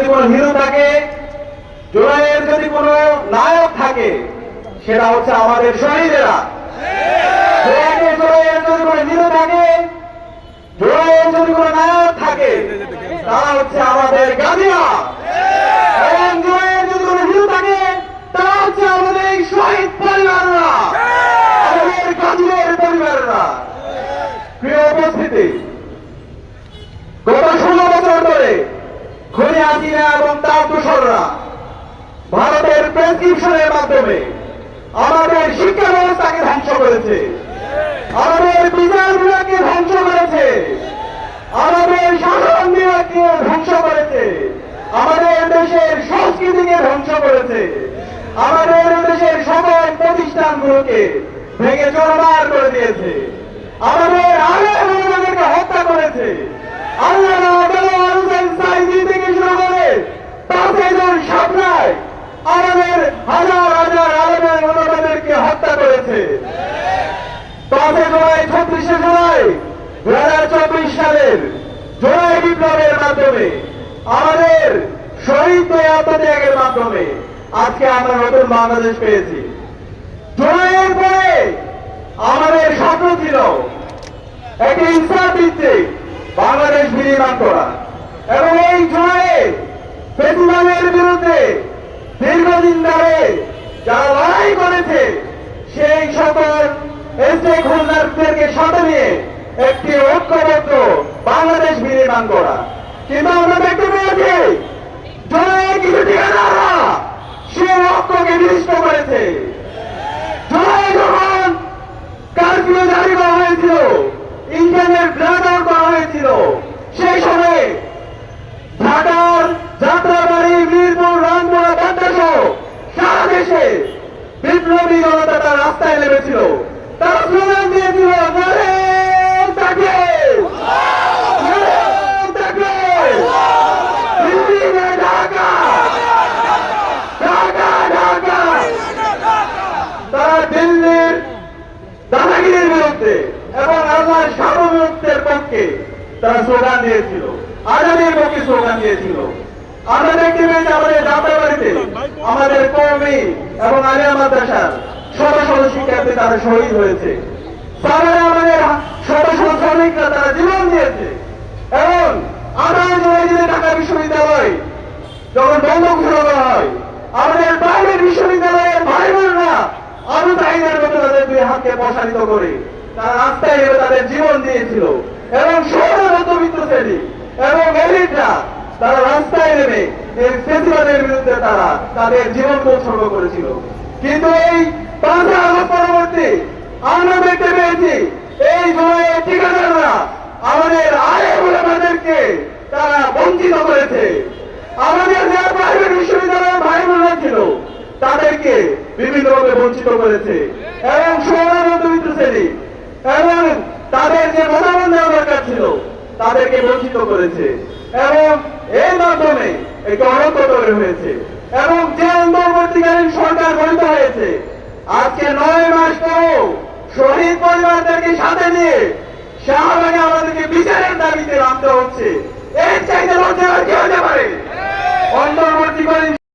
যদি কোনো হিরো থাকে জুলাইয়ের যদি কোনো নায়ক থাকে, সেটা হচ্ছে আমাদের শহীদেরা। জুলাইয়ের যদি কোনো হিরো থাকে যদি কোনো নায়ক থাকে, তারা হচ্ছে আমাদের শহীদ উপস্থিতি হাসিনা এবং তার দোসররা ভারতের প্রেসক্রিপশনের মাধ্যমে আমাদের শিক্ষা ব্যবস্থাকে ধ্বংস করেছে। আমাদের বিচার বিভাগকে ধ্বংস করেছে। আমাদের শাসন বিভাগকে ধ্বংস করেছে। আমাদের দেশের সংস্কৃতিকে ধ্বংস করেছে। আমাদের দেশের সকল প্রতিষ্ঠানগুলোকে ভেঙে চরমার করে দিয়েছে। আমাদের আগে হত্যা করেছে আল্লাহ দেলোয়ার হোসেন সাইদি থেকে শুরু করে পাঁচজন সাপলায় আমাদের হাজার হাজার আলমের মনোবাদেরকে হত্যা করেছে পাঁচে জুলাই ছত্রিশে জুলাই দু হাজার চব্বিশ সালের জুলাই বিপ্লবের মাধ্যমে আমাদের শহীদদের আত্মত্যাগের মাধ্যমে আজকে আমরা নতুন বাংলাদেশ পেয়েছি। জুলাইয়ের পরে আমাদের স্বপ্ন ছিল একটি ইনসাফ ভিত্তিক বাংলাদেশ বিনির্মাণ করা। এবং এই জুলাইয়ে ফেসিবাদের বিরুদ্ধে দীর্ঘদিন ধরে যারা লড়াই করেছে, সেই সকল স্টেক হোল্ডারদেরকে সাথে নিয়ে একটি ঐক্যবদ্ধ বাংলাদেশ বিনির্মাণ করা। কিন্তু আমরা দেখতে পেয়েছি জুলাইয়ের কিছু ঠিকাদাররা সেই ঐক্যকে বিনিষ্ট করেছে। জুলাই যখন কারফিউ জারি করা হয়েছিল, ইন্টারনেট ব্ল্যাক আউট করা হয়েছিল। সেই সময়ে ঢাকার যাত্রাবাড়ি মিরপুর রামপুরা বাড্ডাসহ সারা দেশে বিপ্লবী জনতা তার রাস্তায় নেমেছিল তারা স্লোগান দিয়েছিল নারে তাকে দিল্লি না ঢাকা ঢাকা ঢাকা তারা দিল্লির দাদাগিরির বিরুদ্ধে এবং আল্লাহর সার্বভৌমত্বের পক্ষে তারা স্লোগান দিয়েছিল। আজাদের পক্ষে স্লোগান দিয়েছিল। আমরা দেখতে পেয়েছি আমাদের যাত্রাবাড়িতে আমাদের কর্মী এবং আলিয়া মাদ্রাসার শত শত শিক্ষার্থী তারা শহীদ হয়েছে। তারা আমাদের শত শত শ্রমিকরা তারা জীবন দিয়েছে। এবং আঠারো জুলাই ঢাকা বিশ্ববিদ্যালয় যখন বন্ধ ঘোষণা করা হয়, আমাদের বাইরের বিশ্ববিদ্যালয়ের ভাই বোনরা আবু তাহিদের মতো তাদের দুই হাতকে প্রসারিত করে তারা রাস্তায় নেমে তাদের জীবন দিয়েছিল। এবং সৌর মধ্যবিত্ত শ্রেণি এবং এলিটরা তারা রাস্তায় নেমে এই ফেসিবাদের বিরুদ্ধে তারা তাদের জীবন উৎসর্গ করেছিল। কিন্তু এই পাঁচই আগস্ট পরবর্তী আমরা দেখতে পেয়েছি, এই জুলাইয়ের ঠিকাদাররা আমাদের আয় আমাদেরকে তারা বঞ্চিত করেছে। আমাদের যারা প্রাইভেট বিশ্ববিদ্যালয়ের ভাই বোনরা ছিল, তাদেরকে বিভিন্নভাবে বঞ্চিত করেছে। এবং সৌর মধ্যবিত্ত শ্রেণি এবং তাদের যে দেওয়া দরকার ছিল তাদেরকে বঞ্চিত করেছে। এবং এর মাধ্যমে একটি অনন্ত তৈরি হয়েছে। এবং যে অন্তর্বর্তীকালীন সরকার গঠিত হয়েছে আজকে নয় মাস পরও শহীদ পরিবারদেরকে সাথে নিয়ে শাহবাগে আমাদেরকে বিচারের দাবিতে নামতে হচ্ছে। এর চাইতে লজ্জা কি হতে পারে? অন্তর্বর্তীকালীন